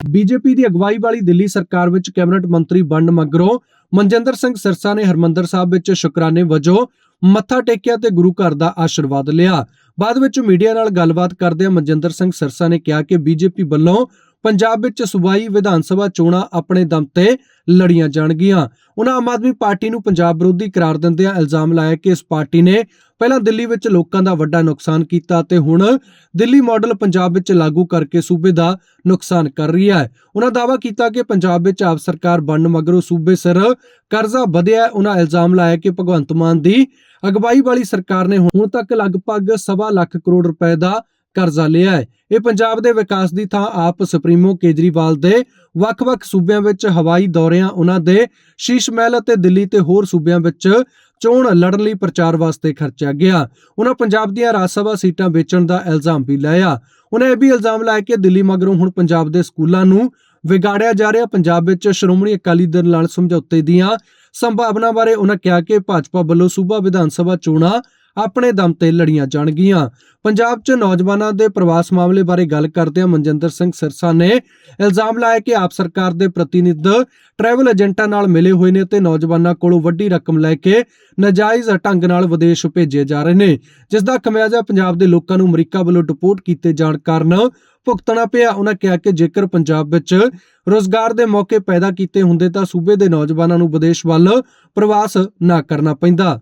BJP ਦੀ ਅਗਵਾਈ ਵਾਲੀ ਦਿੱਲੀ ਸਰਕਾਰ ਵਿੱਚ ਕੈਬਨਿਟ ਮੰਤਰੀ ਬਣਨ ਮਗਰੋਂ ਮਨਜਿੰਦਰ ਸਿੰਘ ਸਿਰਸਾ ਨੇ ਹਰਮੰਦਰ ਸਾਹਿਬ ਵਿੱਚ ਸ਼ੁਕਰਾਨੇ ਵਜੋਂ ਮੱਥਾ ਟੇਕਿਆ ਤੇ ਗੁਰੂ ਘਰ ਦਾ ਆਸ਼ੀਰਵਾਦ ਲਿਆ। ਬਾਅਦ ਵਿੱਚ ਮੀਡੀਆ ਨਾਲ ਗੱਲਬਾਤ ਕਰਦਿਆਂ ਮਨਜਿੰਦਰ ਸਿੰਘ ਸਿਰਸਾ ਨੇ ਕਿਹਾ ਕਿ ਬੀਜੇਪੀ ਵੱਲੋਂ ਪੰਜਾਬ ਵਿੱਚ ਸੂਬਾਈ ਵਿਧਾਨ ਸਭਾ ਚੋਣਾਂ ਆਪਣੇ ਦਮ ਤੇ ਲੜੀਆਂ ਜਾਣਗੀਆਂ। ਉਹਨਾਂ ਆਮ ਆਦਮੀ ਪਾਰਟੀ ਨੂੰ ਪੰਜਾਬ ਵਿਰੋਧੀ ਕਰਾਰ ਦਿੰਦਿਆਂ ਇਲਜ਼ਾਮ ਲਾਇਆ ਕਿ ਇਸ ਪਾਰਟੀ ਨੇ ਪਹਿਲਾਂ ਦਿੱਲੀ ਵਿੱਚ ਲੋਕਾਂ ਦਾ ਵੱਡਾ ਨੁਕਸਾਨ ਕੀਤਾ ਤੇ ਹੁਣ ਦਿੱਲੀ ਮਾਡਲ ਪੰਜਾਬ ਵਿੱਚ ਲਾਗੂ ਕਰਕੇ ਸੂਬੇ ਦਾ ਨੁਕਸਾਨ ਕਰ ਰਹੀ ਹੈ। ਉਹਨਾਂ ਦਾਅਵਾ ਕੀਤਾ ਕਿ ਪੰਜਾਬ ਵਿੱਚ ਆਪ ਸਰਕਾਰ ਬਣਨ ਮਗਰੋਂ ਸੂਬੇ ਸਿਰ ਕਰਜ਼ਾ ਵਧਿਆ ਉਹਨਾਂ ਇਲਜ਼ਾਮ ਲਾਇਆ ਕਿ ਭਗਵੰਤ ਮਾਨ ਦੀ ਅਗਵਾਈ ਵਾਲੀ ਸਰਕਾਰ ਨੇ ਹੁਣ ਤੱਕ ਲਗਭਗ ਸਵਾ ਲੱਖ ਕਰੋੜ ਰੁਪਏ ਦਾ ਕਰਜ਼ਾ ਲਿਆ ਹੈ। ਇਹ ਪੰਜਾਬ ਦੇ ਵਿਕਾਸ ਦੀ ਥਾਂ ਆਪ ਸੁਪਰੀਮੋ ਕੇਜਰੀਵਾਲ ਦੇ ਵੱਖ-ਵੱਖ ਸੂਬਿਆਂ ਵਿੱਚ ਹਵਾਈ ਦੌਰਿਆਂ, ਉਹਨਾਂ ਦੇ ਸ਼ੀਸ਼ ਮਹਿਲ ਅਤੇ ਦਿੱਲੀ ਤੇ ਹੋਰ ਸੂਬਿਆਂ ਵਿੱਚ ਚੋਣ ਲੜਨ ਲਈ ਪ੍ਰਚਾਰ ਵਾਸਤੇ ਖਰਚਿਆ ਗਿਆ। ਉਹਨਾਂ ਪੰਜਾਬ ਦੀਆਂ ਰਾਜ ਸਭਾ ਸੀਟਾਂ ਵੇਚਣ ਦਾ ਇਲਜ਼ਾਮ ਵੀ ਲਾਇਆ। ਉਹਨਾਂ ਇਹ ਵੀ ਇਲਜ਼ਾਮ ਲਾਇਆ ਕਿ ਦਿੱਲੀ ਮਗਰੋਂ ਹੁਣ ਪੰਜਾਬ ਦੇ ਸਕੂਲਾਂ ਨੂੰ ਵਿਗਾੜਿਆ ਜਾ ਰਿਹਾ। ਪੰਜਾਬ ਵਿੱਚ ਸ਼੍ਰੋਮਣੀ ਅਕਾਲੀ ਦਲ ਨਾਲ ਸਮਝੌਤੇ ਦੀਆਂ ਸੰਭਾਵਨਾ ਬਾਰੇ ਉਹਨਾਂ ਕਿਹਾ ਕਿ ਭਾਜਪਾ ਵੱਲੋਂ ਸੂਬਾ ਵਿਧਾਨ ਸਭਾ ਚੋਣਾਂ ਆਪਣੇ ਦਮ ਤੇ ਲੜੀਆਂ ਜਾਣਗੀਆਂ। ਪੰਜਾਬ 'ਚ ਨੌਜਵਾਨਾਂ ਦੇ ਪ੍ਰਵਾਸ ਮਾਮਲੇ ਬਾਰੇ ਗੱਲ ਕਰਦਿਆਂ ਮਨਜਿੰਦਰ ਸਿੰਘ ਸਿਰਸਾ ਨੇ ਇਲਜ਼ਾਮ ਲਾਇਆ ਕਿ ਆਪ ਸਰਕਾਰ ਦੇ ਪ੍ਰਤੀਨਿਧ ਟਰੈਵਲ ਏਜੰਟਾਂ ਨਾਲ ਮਿਲੇ ਹੋਏ ਨੇ ਤੇ ਨੌਜਵਾਨਾਂ ਕੋਲੋਂ ਵੱਡੀ ਰਕਮ ਲੈ ਕੇ ਨਾਜਾਇਜ਼ ਢੰਗ ਨਾਲ ਵਿਦੇਸ਼ ਭੇਜੇ ਜਾ ਰਹੇ ਨੇ, ਜਿਸ ਦਾ ਖਮਿਆਜ਼ਾ ਪੰਜਾਬ ਦੇ ਲੋਕਾਂ ਨੂੰ ਅਮਰੀਕਾ ਵੱਲੋਂ ਡਿਪੋਰਟ ਕੀਤੇ ਜਾਣ ਕਾਰਨ ਭੁਗਤਣਾ ਪਿਆ। ਉਹਨਾਂ ਕਿਹਾ ਕਿ ਜੇਕਰ ਪੰਜਾਬ ਵਿੱਚ ਰੋਜ਼ਗਾਰ ਦੇ ਮੌਕੇ ਪੈਦਾ ਕੀਤੇ ਹੁੰਦੇ ਤਾਂ ਸੂਬੇ ਦੇ ਨੌਜਵਾਨਾਂ ਨੂੰ ਵਿਦੇਸ਼ ਵੱਲ ਪ੍ਰਵਾਸ ਨਾ ਕਰਨਾ ਪੈਂਦਾ।